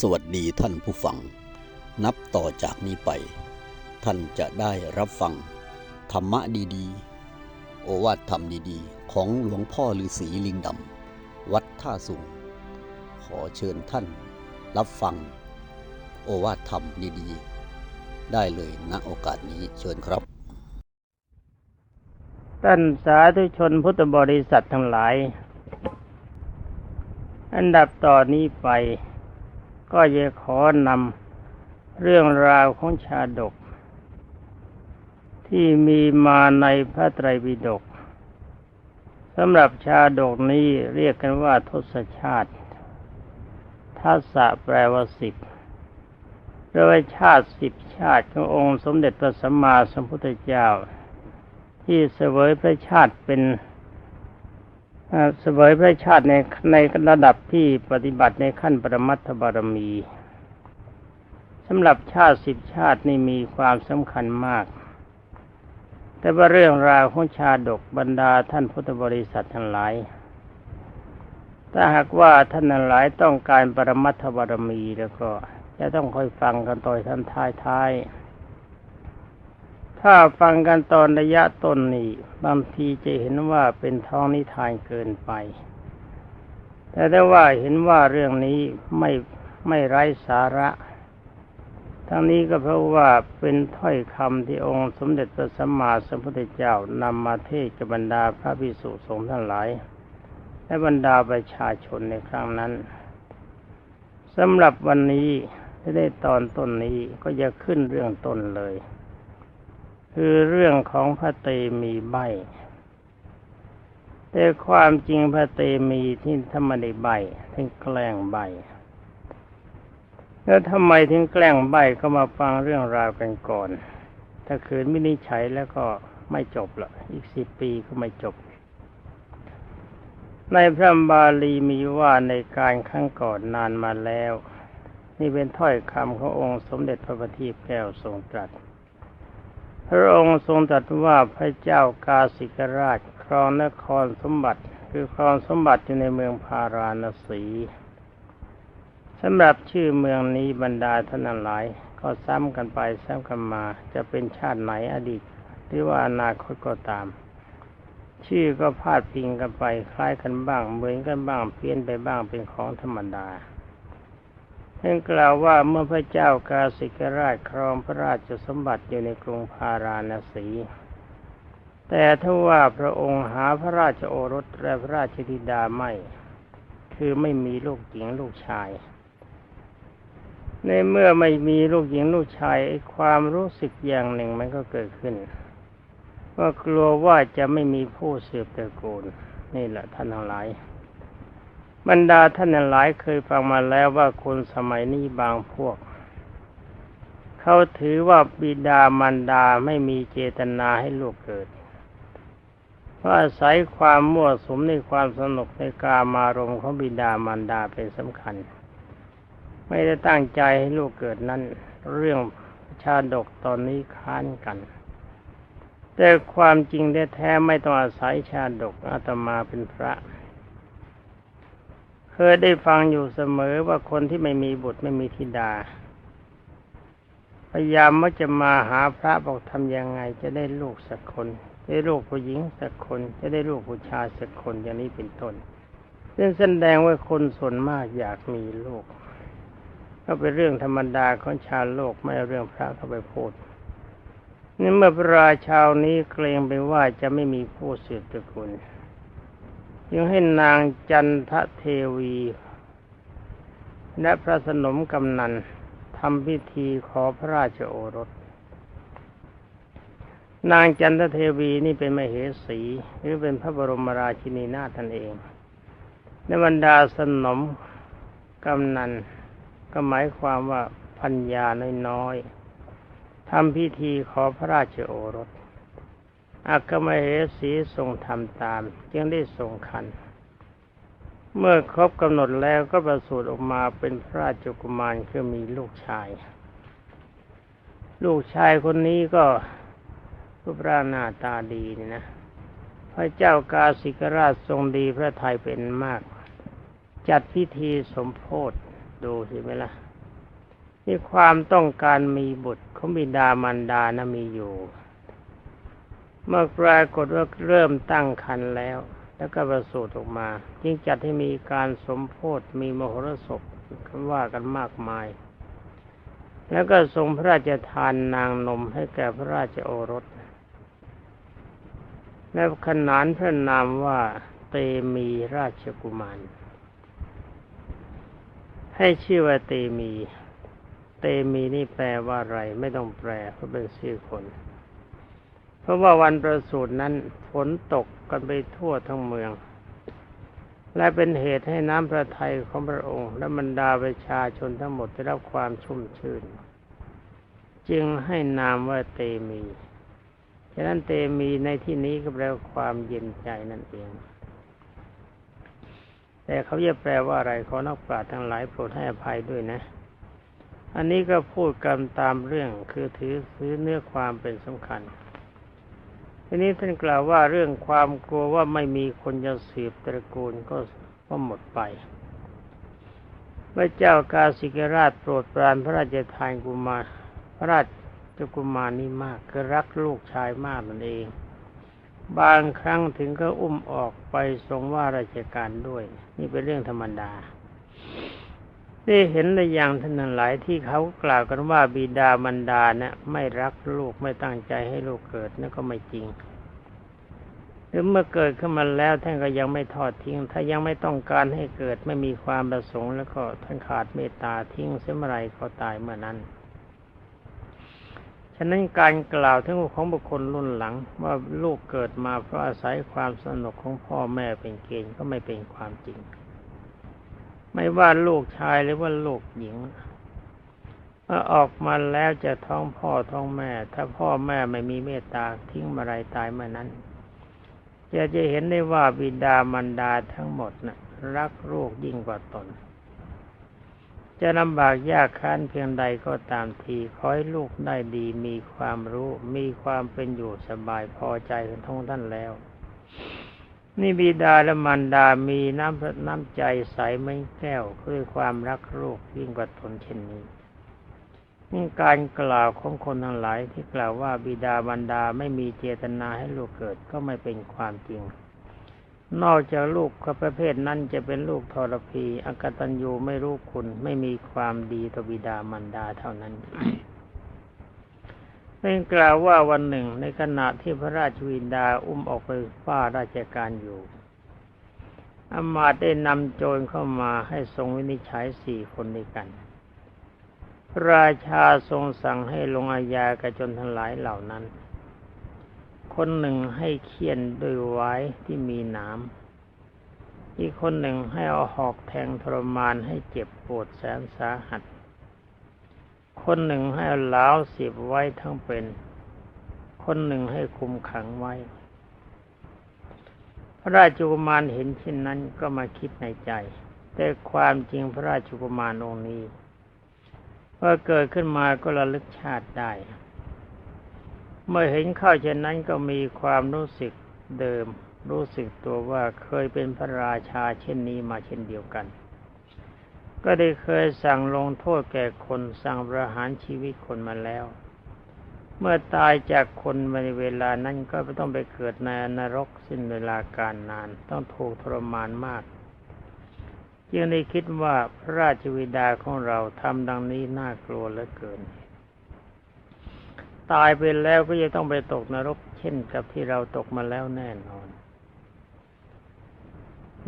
สวัสดีท่านผู้ฟัง นับต่อจากนี้ไป ท่านจะได้รับฟัง ธรรมะดีๆ โอวาทธรรมดีๆ ของหลวงพ่อฤาษีลิงดำ วัดท่าสุงขอเชิญท่านรับฟัง โอวาทธรรมดีๆ ได้เลยณโอกาสนี้เชิญครับ ท่านสาธุชนพุทธบริษัททั้งหลาย อันดับต่อนนี้ไป ก็จะขอนำเรื่องราวของชาดก ที่มีมาในพระไตรปิฎกสำหรับชาดกนี้เรียกกันว่าทศชาติทัศะแปลว่าสิบแปลว่าชาติสิบชาติขององค์สมเด็จพระสัมมาสัมพุทธเจ้า ที่เสวยพระชาติเป็น เสวยพระชาติในในระดับที่ปฏิบัติในขั้นปรมัตถบารมีสำหรับชาติสิบชาตินี่มีความสำคัญมาก แต่ว่าเรื่องราวของชาดกบรรดาท่านพุทธบริษัททั้งหลาย ถ้าหากว่าท่านทั้งหลายต้องการปรมัตถบารมีแล้วก็จะต้องคอยฟังกันต่อยท่านท้ายท้ายๆ ถ้าฟังกันตอนระยะต้นนี่บางทีจะเห็นว่าเป็นท้องนิทานเกินไป แต่ถ้ว่าเห็นว่าเรื่องนี้ไม่ไม่ไร้สาระ ทั้งนี้ก็เพราะว่าเป็นถ้อยคำที่องค์สมเด็จพระสัมมาสัมพุทธเจ้านำมาเทศกับบรรดาพระภิกษุสงฆ์ทั้งหลาย และบรรดาประชาชนในครั้งนั้นสำหรับวันนี้ได้ตอนต้นนี้ก็จะขึ้นเรื่องต้นเลย คือเรื่องของพระเตมีใบ แต่ความจริงพระเตมีที่ทำไมได้ใบถึงแกล้งใบ แล้วทำไมถึงแกล้งใบก็มาฟังเรื่องราวกันก่อน ถ้าคืนไม่นิจฉัยแล้วก็ไม่จบละอีกสิบปีก็ไม่จบ ในพระบาลีมีว่าในการครั้งก่อนนานมาแล้ว นี่เป็นถ้อยคำขององค์สมเด็จพระบัณฑิตแก้วทรงตรัส พระองค์ทรงตรัสว่าพระเจ้ากาสิกราชครองนครสมบัติ คือครองสมบัติอยู่ในเมืองพาราณสีสำหรับชื่อเมืองนี้บรรดาท่านหลาย ก็ซ้ำกันไปซ้ำกันมาจะเป็นชาติไหนอดีต หรือว่าอนาคตก็ตาม ชื่อก็พาดพิงกันไปคล้ายกันบ้างเหมือนกันบ้างเพี้ยนไปบ้างเป็นของธรรมดา เพ่งกล่าวว่าเมื่อพระเจ้ากาสิกราชครองพระราชสมบัติอยู่ในกรุงพาราณสี แต่ถ้าว่าพระองค์หาพระราชโอรสและพระราชธิดาไม่ คือไม่มีลูกหญิงลูกชายในเมื่อไม่มีลูกหญิงลูกชายความรู้สึกอย่างหนึ่งมันก็เกิดขึ้นว่ากลัวว่าจะไม่มีผู้สืบตระกูลนี่แหละท่านทั้งหลาย บรรดาท่านหลายเคยฟังมาแล้วว่าคนสมัยนี้บางพวก เขาถือว่าบิดามารดาไม่มีเจตนาให้ลูกเกิดเพราะอาศัยความมั่วสุมในความสนุกในกามารมณ์ของบิดามารดาเป็นสำคัญ ไม่ได้ตั้งใจให้ลูกเกิดนั้นเรื่องชาดกตอนนี้ค้านกัน แต่ความจริงแท้ๆไม่ต้องอาศัยชาดกอาตมาเป็นพระ เคยได้ฟังอยู่เสมอว่าคนที่ไม่มีบุตรไม่มีธิดา พยายามว่าจะมาหาพระบอกทำยังไงจะได้ลูกสักคน จะได้ลูกผู้หญิงสักคน จะได้ลูกผู้ชายสักคนอย่างนี้เป็นต้นซึ่งแสดงว่าคนส่วนมากอยากมีลูกก็เป็นเรื่องธรรมดาของชาวโลกไม่เอาเรื่องพระเข้าไปพูดนี่เมื่อพระราชานี้เกรงไปว่าจะไม่มีผู้สืบตระกูล จึงให้นางจันทเทวี และพระสนมกำนันทำพิธีขอพระราชโอรส นางจันทเทวีนี่เป็นมเหสีหรือเป็นพระบรมราชินีนาถท่านเองในบรรดาสนมกำนันก็หมายความว่าพัญญาน้อยๆทำพิธีขอพระราชโอรส อักมเหสีทรงทำตาม จึงได้ทรงคัน เมื่อครบกำหนดแล้วก็ประสูติออกมาเป็นพระราชกุมารคือมีลูกชาย ลูกชายคนนี้ก็รูปร่างหน้าตาดีนี่นะ พระเจ้ากาสิกราชทรงดีพระทัยเป็นมาก จัดพิธีสมโพธิดูสิไหมล่ะนี่ความต้องการมีบุตรของบิดามารดานะมีอยู่ เมื่อปรากฏว่าเริ่มตั้งครรภ์แล้ว แล้วก็ประสูติออกมา จึงจัดให้มีการสมโพธมีมโหรสพว่ากันมากมาย แล้วก็ทรงพระราชทานนางนมให้แก่พระราชโอรสและขนานพระนามว่าเตมีราชกุมาร ให้ชื่อว่าเตมี เตมีนี่แปลว่าอะไร ไม่ต้องแปลเพราะเป็นชื่อคน เพราะว่าวันประสูตินั้นฝนตกกันไปทั่วทั้งเมือง และเป็นเหตุให้น้ำพระทัยของพระองค์ และบรรดาประชาชนทั้งหมดได้รับความชุ่มชื่น จึงให้นามว่าเตมีฉะนั้นเตมีในที่นี้ก็แปลว่าความเย็นใจนั่นเอง แต่เขาจะแปลว่าอะไรขอนักปราชญ์ทั้งหลายโปรดให้อภัยด้วยนะ อันนี้ก็พูดกันตามเรื่องคือถือถือเนื้อความเป็นสำคัญ ทีนี้ท่านกล่าวว่าเรื่องความกลัวว่าไม่มีคนจะสืบตระกูลก็ก็หมดไป พระเจ้ากาสิกราชโปรดปรานพระราชทานกุมารพระราชกุมารนี่มากคือรักลูกชายมากนั่นเอง บางครั้งถึงก็อุ้มออกไปทรงว่าราชการด้วย นี่เป็นเรื่องธรรมดา ได้เห็นในอย่างท่านหลายที่เขากล่าวกันว่าบิดามารดาเนะ่ะไม่รักลูกไม่ตั้งใจให้ลูกเกิดนั่นก็ไม่จริงหรือเมื่อเกิดขึ้นมาแล้วท่านก็ยังไม่ทอดทิ้ง ถ้ายังไม่ต้องการให้เกิดไม่มีความประสงค์แล้วก็ท่านขาดเมตตาทิ้งเสียเมื่อไรก็ตายเมื่อนั้นฉะนั้นการกล่าวถึงของบุคคลรุ่นหลัง ว่าลูกเกิดมาเพราะอาศัยความสนุกของพ่อแม่เป็นเกณฑ์ก็ไม่เป็นความจริง ไม่ว่าลูกชายหรือว่าลูกหญิงเมื่อออกมาแล้วจะท้องพ่อท้องแม่ ถ้าพ่อแม่ไม่มีเมตตาทิ้งเมื่อไรตายเมื่อนั้นจะจะเห็นได้ว่าบิดามารดาทั้งหมดนะ่ะ รักลูกยิ่งกว่าตน จะลำบากยากค้านเพียงใดก็ตามทีขอให้ลูกได้ดีมีความรู้ มีความเป็นอยู่สบายพอใจกันทั้งท่านแล้ว นี่บิดาและมารดามีน้ำน้ำใจใสเหมือนแก้วคือความรักลูกยิ่งกว่าตนเช่นนี้นี่การกล่าวของคนทั้งหลายที่กล่าวว่าบิดามารดาไม่มีเจตนาให้ลูกเกิดก็ไม่เป็นความจริง นอกจากลูกประเภทนั้นจะเป็นลูกทรพีอกตัญญูไม่รู้คุณไม่มีความดีต่อบิดามารดาเท่านั้น เป็นกล่าวว่าวันหนึ่งในขณะที่พระราชวินดาอุ้มออกไปฝ้าราชการอยู่อำมาตย์ได้นำโจรเข้ามาให้ทรงวินิจฉัยสี่คนด้วยกัน ราชาทรงสั่งให้ลงอาญากระจนทั้งหลายเหล่านั้น คนหนึ่งให้เคี่ยนด้วยไว้ที่มีหนามอีกคนหนึ่งให้เอาหอกแทงทรมานให้เจ็บปวดแสนสาหัส คนหนึ่งให้เอาเหลาเสียบไว้ทั้งเป็น คนหนึ่งให้คุมขังไว้ พระราชกุมารเห็นเช่นนั้นก็มาคิดในใจ แต่ความจริงพระราชกุมารองค์นี้เมื่อเกิดขึ้นมาก็ระลึกชาติได้ เมื่อเห็นเข้าเช่นนั้นก็มีความรู้สึกเดิม รู้สึกตัวว่าเคยเป็นพระราชาเช่นนี้มาเช่นเดียวกัน ก็ได้เคยสั่งลงโทษแก่คนสั่งประหารชีวิตคนมาแล้ว เมื่อตายจากคนในเวลานั้นก็ไม่ต้องไปเกิดในนรกสิ้นเวลาการนาน ต้องถูกทรมานมาก จึงได้คิดว่าพระราชวิดาของเราทำดังนี้น่ากลัวเหลือเกิน ตายไปแล้วก็จะต้องไปตกนรก เช่นกับที่เราตกมาแล้วแน่นอน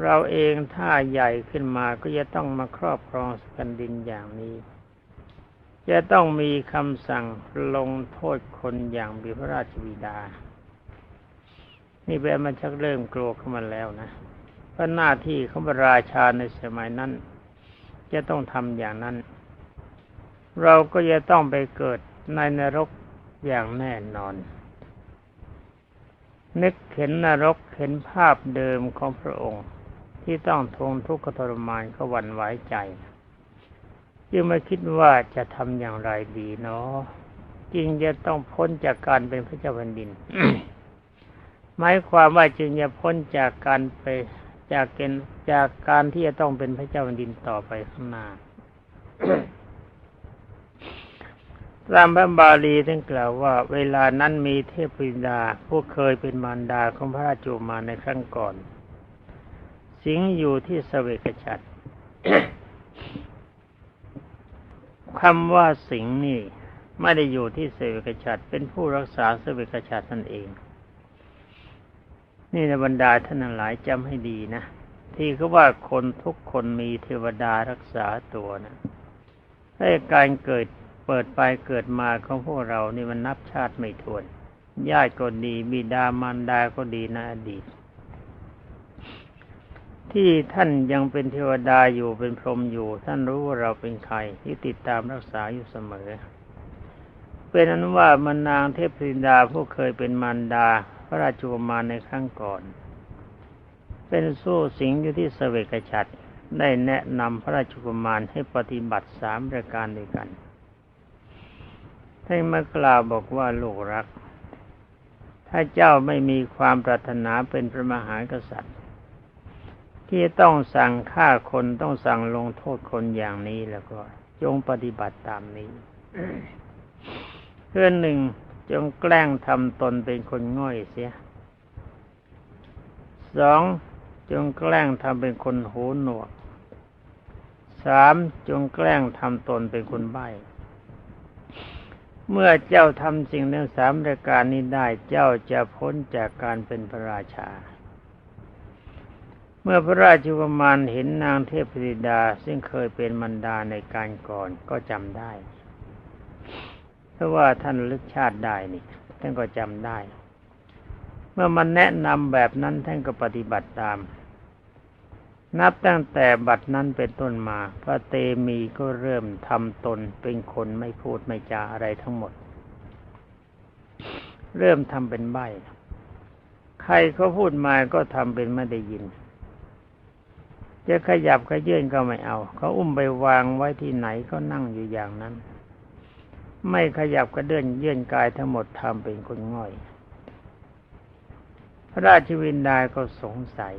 เราเองถ้าใหญ่ขึ้นมาก็จะต้องมาครอบครองแผ่นดินอย่างนี้ จะต้องมีคำสั่งลงโทษคนอย่างมีพระราชบิดา นี่แปลมันชักเริ่มกลัวขึ้นมาแล้วนะเพราะหน้าที่ของราชาในสมัยนั้น จะต้องทำอย่างนั้น เราก็จะต้องไปเกิดในนรกอย่างแน่นอนนึกเห็นนรกเห็นภาพเดิมของพระองค์ ที่ต้องทนทุกข์ทรมานก็หวั่นไหวใจจึงมาคิดว่าจะทำอย่างไรดีเนาะจริงจะต้องพ้นจากการเป็นพระเจ้าแผ่นดินหมายความว่าจึงจะพ้นจากการไปจากเกณฑ์จากการที่จะต้องเป็นพระเจ้าแผ่นดินต่อไปข้างหน้าตามพระบาลีท่านกล่าวว่า เวลานั้นมีเทพปิดาผู้เคยเป็นมารดาของพระราชโอมาในครั้งก่อน สิงอยู่ที่สเวกฉัตคำว่าสิงนี่ไม่ได้อยู่ที่เสวกฉัตเป็นผู้รักษาเสวกฉัตรนั่นเอง นี่ในบรรดาท่านหลายจำให้ดีนะที่เขาว่าคนทุกคนมีเทวดารักษาตัวนะให้การเกิดเปิดไปเกิดมาของพวกเรานี่มันนับชาติไม่ถ้วน ญาติก็ดีบิดามารดาก็ดีในอดีต ที่ท่านยังเป็นเทวดาอยู่เป็นพรหมอยู่ ท่านรู้ว่าเราเป็นใครที่ติดตามรักษาอยู่เสมอ เป็นอนุว่ามนางเทพธิดาผู้เคยเป็นมารดา พระราชโอมารในครั้งก่อน เป็นสู้สิงอยู่ที่เสวกฉัตรได้แนะนำพระราชกุมารให้ปฏิบัติสามประการด้วยกันท่านมากล่าวบอกว่าลูกรัก ถ้าเจ้าไม่มีความปรารถนาเป็นพระมหากษัตริย์ ที่ต้องสั่งฆ่าคนต้องสั่งลงโทษคนอย่างนี้แล้วก็ จงปฏิบัติตามนี้เพื่อนหนึ่งจงแกล้งทำตนเป็นคนง่อยเสียสองจงแกล้งทำเป็นคนหูหนวกสามจงแกล้งทำตนเป็นคนใบ้เมื่อเจ้าทำสิ่งทั้งสามรายการนี้ได้เจ้าจะพ้นจากการเป็นพระราชา เมื่อพระราชกุมารเห็นนางเทพธิดา ซึ่งเคยเป็นมันดาในการก่อนก็จำได้ เพราะว่าท่านลึกชาติได้นี่ท่านก็จำได้ เมื่อมันแนะนำแบบนั้นท่านก็ปฏิบัติตาม นับตั้งแต่บัดนั้นเป็นต้นมา พระเตมีก็เริ่มทำตนเป็นคนไม่พูดไม่จาอะไรทั้งหมด เริ่มทำเป็นใบใครเขาพูดมาก็ทำเป็นไม่ได้ยิน จะขยับขยื่นก็ไม่เอา เขาอุ้มไปวางไว้ที่ไหนก็นั่งอยู่อย่างนั้น ไม่ขยับกระเดื่อนเยื่อนกายทั้งหมดทำเป็นคนง่อย พระราชวินดาก็สงสัย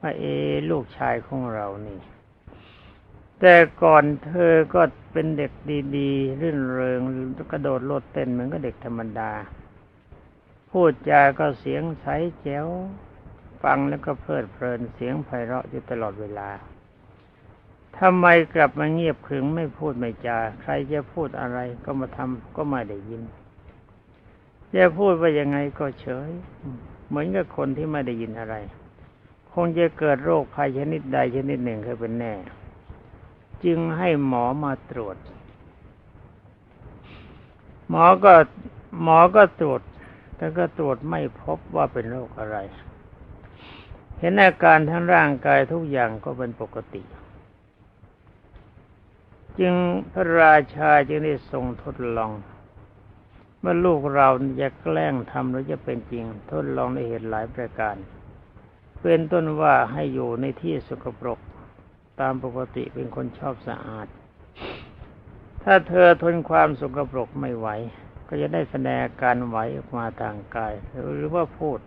ว่าเอลูกชายของเรานี่ แต่ก่อนเธอก็เป็นเด็กดีๆ รื่นเริงกระโดดโลดเต้นเหมือนกับเด็กธรรมดา พูดจาก็เสียงใสแจ๋ว ฟังแล้วก็เพลิดเพลินเสียงไพเราะอยู่ตลอดเวลาทำไมกลับมาเงียบขรึมไม่พูดไม่จา ใครจะพูดอะไรก็มาทำก็ไม่ได้ยินจะพูดว่ายังไงก็เฉย เหมือนกับคนที่ไม่ได้ยินอะไร คงจะเกิดโรคภัยชนิดใดชนิดหนึ่งเคยเป็นแน่ จึงให้หมอมาตรวจ หมอก็หมอก็ตรวจแต่ก็ตรวจไม่พบว่าเป็นโรคอะไร เห็นอาการทั้งร่างกายทุกอย่างก็เป็นปกติ จึงพระราชาจึงได้ทรงทดลองเมื่อลูกเราจะแกล้งทำหรือจะเป็นจริง ทดลองในเหตุหลายประการ เป็นต้นว่าให้อยู่ในที่สกปรก ตามปกติเป็นคนชอบสะอาด ถ้าเธอทนความสกปรกไม่ไหว ก็จะได้แสดงการไหวออกมาทางกาย หรือว่าพูด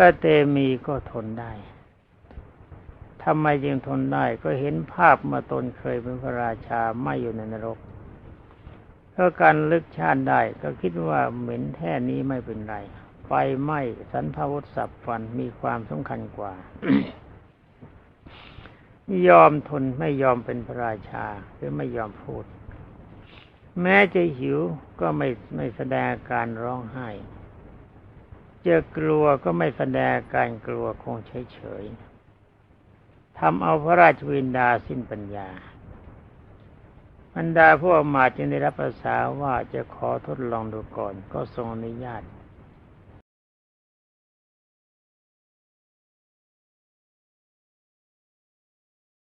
ระเตมีก็ทนได้ทำไมจึงทนได้ก็เห็นภาพมื่อตนเคยเป็นพระราชาไม่อยู่ในนรกเพราการลึกชาติได้ก็คิดว่าเหม็นแท่นี้ไม่เป็นไรไฟไหม้สันพาวุธสับฟันมีความสำคัญกว่า ยอมทนไม่ยอมเป็นพระราชาหรือไม่ยอมพูด แม้จะหิวก็ไม่ไม่แสดงการร้องไห้ จอกลัวก็ไม่แสดงการกลัวคงเฉยๆทำเอาพระราชวินดาสิ้นปัญญาบรรดาพวกมาจึงได้รับภาษาว่าจะขอทดลองดูก่อนก็ทรงอนุญาต